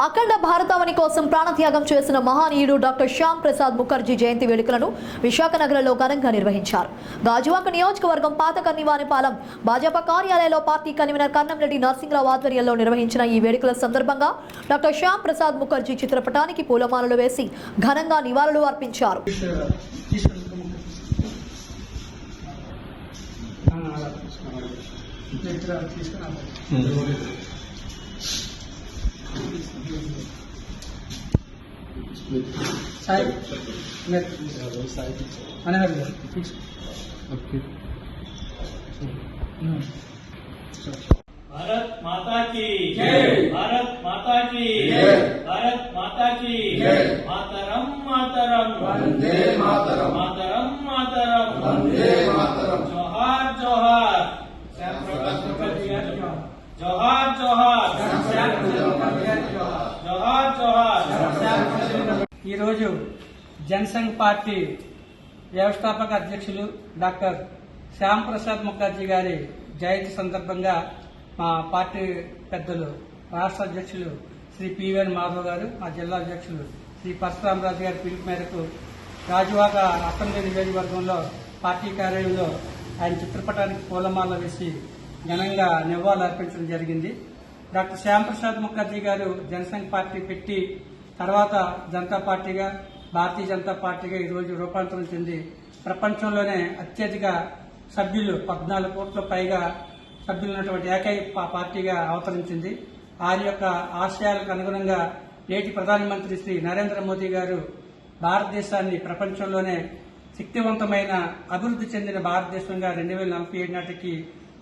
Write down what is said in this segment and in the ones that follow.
అఖండ భారతావని కోసం ప్రాణత్యాగం చేసిన మహానీయుడు డాక్టర్ శ్యామ్ ప్రసాద్ ముఖర్జీ జయంతి వేడుకలను విశాఖ నగరంలో ఘనంగా నిర్వహించారు. గాజువాక నియోజకవర్గం పాత కన్నివానిపాలెం భాజపా కార్యాలయంలో పార్టీ కన్వీనర్ కన్నంరెడ్డి నరసింహరావు ఆధ్వర్యంలో నిర్వహించిన ఈ వేడుకల సందర్భంగా డాక్టర్ శ్యామ్ ప్రసాద్ ముఖర్జీ చిత్రపటానికి పూలమాలలు వేసి ఘనంగా నివాళులు అర్పించారు. సాయి भारत माता की जय। भारत माता की जय। भारत माता की जय। मातरम मातरम। वंदे मातरम मातरम। मातरम। ఈరోజు జనసంఘ్ పార్టీ వ్యవస్థాపక అధ్యక్షులు డాక్టర్ శ్యామ్ ప్రసాద్ ముఖర్జీ గారి జయంతి సందర్భంగా మా పార్టీ పెద్దలు రాష్ట్ర అధ్యక్షులు శ్రీ పివిఎన్ మాధవ్ గారు మా జిల్లా అధ్యక్షులు శ్రీ పరశురామరాజు గారి పిలుపు మేరకు రాజువాక అసెంబ్లీ నియోజకవర్గంలో పార్టీ కార్యాలయంలో ఆయన చిత్రపటానికి పూలమాల వేసి ఘనంగా నివాళులు అర్పించడం జరిగింది. డాక్టర్ శ్యాంప్రసాద్ ముఖర్జీ గారు జనసంఘ్ పార్టీ పెట్టి తర్వాత జనతా పార్టీగా భారతీయ జనతా పార్టీగా ఈరోజు రూపాంతరం చెంది ప్రపంచంలోనే అత్యధిక సభ్యులు పద్నాలుగు కోట్ల పైగా సభ్యులు ఉన్నటువంటి ఏకైక పార్టీగా అవతరించింది. వారి యొక్క ఆశయాలకు అనుగుణంగా నేటి ప్రధానమంత్రి శ్రీ నరేంద్ర మోదీ గారు భారతదేశాన్ని ప్రపంచంలోనే శక్తివంతమైన అభివృద్ధి చెందిన భారతదేశంగా రెండు వేల నలభై ఏడు నాటికి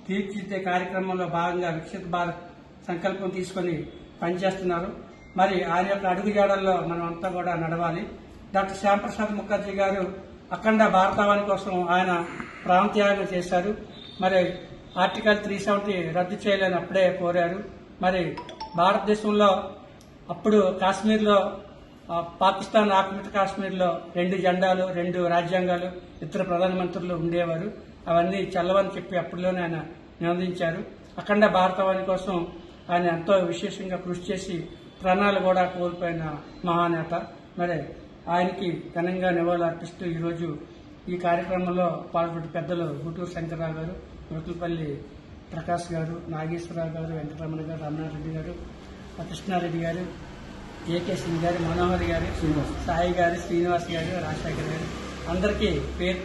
తీర్చిదిద్దే కార్యక్రమంలో భాగంగా వికసిత భారత్ సంకల్పం తీసుకొని పనిచేస్తున్నారు. మరి ఆయన యొక్క అడుగుజాడల్లో మనం అంతా కూడా నడవాలి. డాక్టర్ శ్యాంప్రసాద్ ముఖర్జీ గారు అఖండ భారతవాణి కోసం ఆయన ప్రాంత్యాగం చేశారు. మరి ఆర్టికల్ త్రీ సెవెంటీ రద్దు చేయలేని అప్పుడే కోరారు. మరి భారతదేశంలో అప్పుడు కాశ్మీర్లో పాకిస్తాన్ ఆక్రమిత కాశ్మీర్లో రెండు జెండాలు రెండు రాజ్యాంగాలు ఇతర ప్రధానమంత్రులు ఉండేవారు. అవన్నీ చల్లవని చెప్పి అప్పుడులోనే ఆయన నిబంధించారు. అఖండ భారతవాణి కోసం ఆయన ఎంతో విశేషంగా కృషి చేసి ప్రాణాలు కూడా కోల్పోయిన మహానేత. మరి ఆయనకి ఘనంగా నివాళులు అర్పిస్తూ ఈరోజు ఈ కార్యక్రమంలో పాల్గొన్న పెద్దలు గుంటూరు శంకర్రావు గారు మృతులపల్లి ప్రకాష్ గారు నాగేశ్వరరావు గారు వెంకటరమణ గారు రమణారెడ్డి గారు కృష్ణారెడ్డి గారు ఏకే సింగ్ గారు మనోహర్ గారు సాయి గారు శ్రీనివాస్ గారు రాజశేఖర్ గారు. అందరికీ పేరు